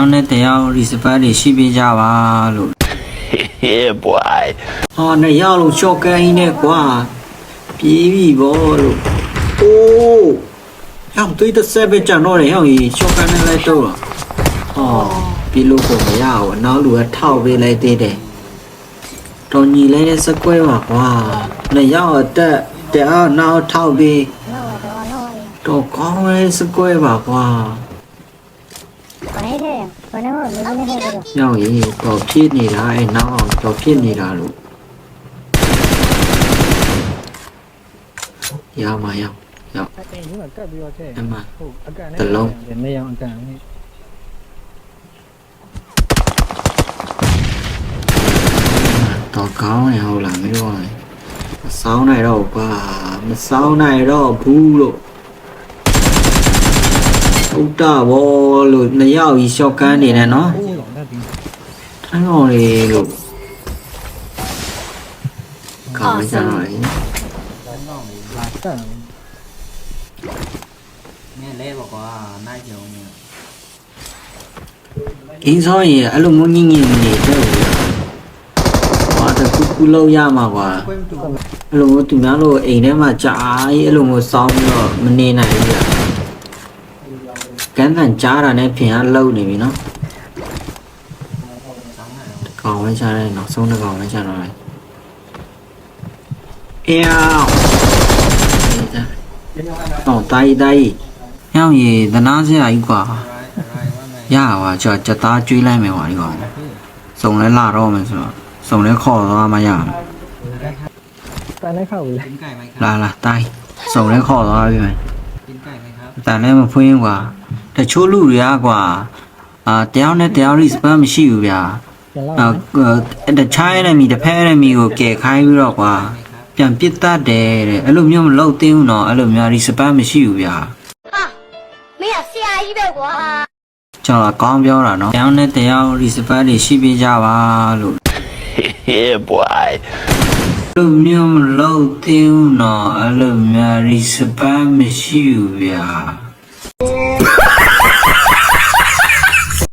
တောင်းတဲ့တရား respect တွေရှိပေးကြပါလို့ Yeah, boy. ဟာနှစ်ယောက်လုံးရှော့ကန်ကြီးနဲ့ကွာပြေးပြီဗောလို့အိုးဟောင်းသွေးတစ်ဆက်ပဲကြံတော့တယ်ဟောင်းကြီးရှော့ကန်နဲ့လိုက်တော့ဟောပြေးလို့ကိုမရဘူးအနောက်လူကထောက်ပေးလိုက်သေးတယ်တော်ညီလိုက်တဲ့စကွဲပါကွာနှစ်ယောက်အတက်တရားနောက်ထောက်ပေးတော့ကောင်းရဲစကွဲပါကွာ ဘာလဲဘာလို့မလုပ်နေလဲတော့။ရောက်ရင်တော့ဖြစ်နေတာအဲနောက်အောင်တော့ဖြစ်နေတာလို့ရမှာရောက်ရောက်အဲ့ဒီကကတ်ပြီးတော့ထဲအမဟုတ်အကန်တစ်လုံးနေအောင်အကန်နဲ့တော့ကောင်းရဟုတ်လားမင်းတို့ကမစောင်းနိုင်တော့ကွာမစောင်းနိုင်တော့ဘူးလို့ ဟုတ်တာဘောလို့နှစ်ယောက်ကြီးရှော့ကန်းနေတယ်နော်အိုးတော့တက်ပြီးထိုင်းတော်လေးလို့ကောင်းကြတော့လေလာတက်မြဲလဲပေါ့ကွာနိုင်ကြုံနေအင်းစောရင်အဲ့လိုမျိုးညင်ညင်နေတဲ့ဘူးကွာတခုခုလောက်ရမှာကွာအဲ့လိုမျိုးသူများလိုအိမ်ထဲမှာကြာကြီးအဲ့လိုမျိုးစောင်းပြီးတော့မနေနိုင်ဘူးလား ကန်းတန်ကြားတာနဲ့ဖင်ကလှုပ်နေပြီနော်ကောင်ဝဲချတယ်နောက်ဆုံးတစ်ကောင်ဝဲချတော့လေအေးအောင်တော့တိုင်းတိုင်းဟောင်းရေသနာစရာကြီးကွာရပါကြောကြက်သားကျွေးလိုက်မယ်ကွာဒီကောင်စုံလဲလာတော့မယ်ဆိုတော့စုံလဲခေါ်သွားမှရမယ်တန်လိုက်ခောက်လေလာလာတိုင်းစုံလဲခေါ်သွားပြီမယ်တန်လဲမဖွင်းကွာ တချို့လူတွေကကွာအာတယောက်နဲ့တယောက် respect မရှိဘူးဗျာပြန်လာအာတခြား enemy တစ်ဖက် enemy ကိုကယ်ခိုင်းပြီးတော့ကွာပြန်ပစ်တတ်တယ်တဲ့အဲ့လိုမျိုးမလုပ်သေးဘူးနော်အဲ့လိုမျိုး respect မရှိဘူးဗျာဟာမင်းကဆရာကြီးပဲကွာကျွန်တော်ကောင်းပြောတာနော်တယောက်နဲ့တယောက် respect တွေရှိပေးကြပါလို့ Yeah, boy. အဲ့လိုမျိုးမလုပ်သေးဘူးနော်အဲ့လိုမျိုး respect မရှိဘူးဗျာ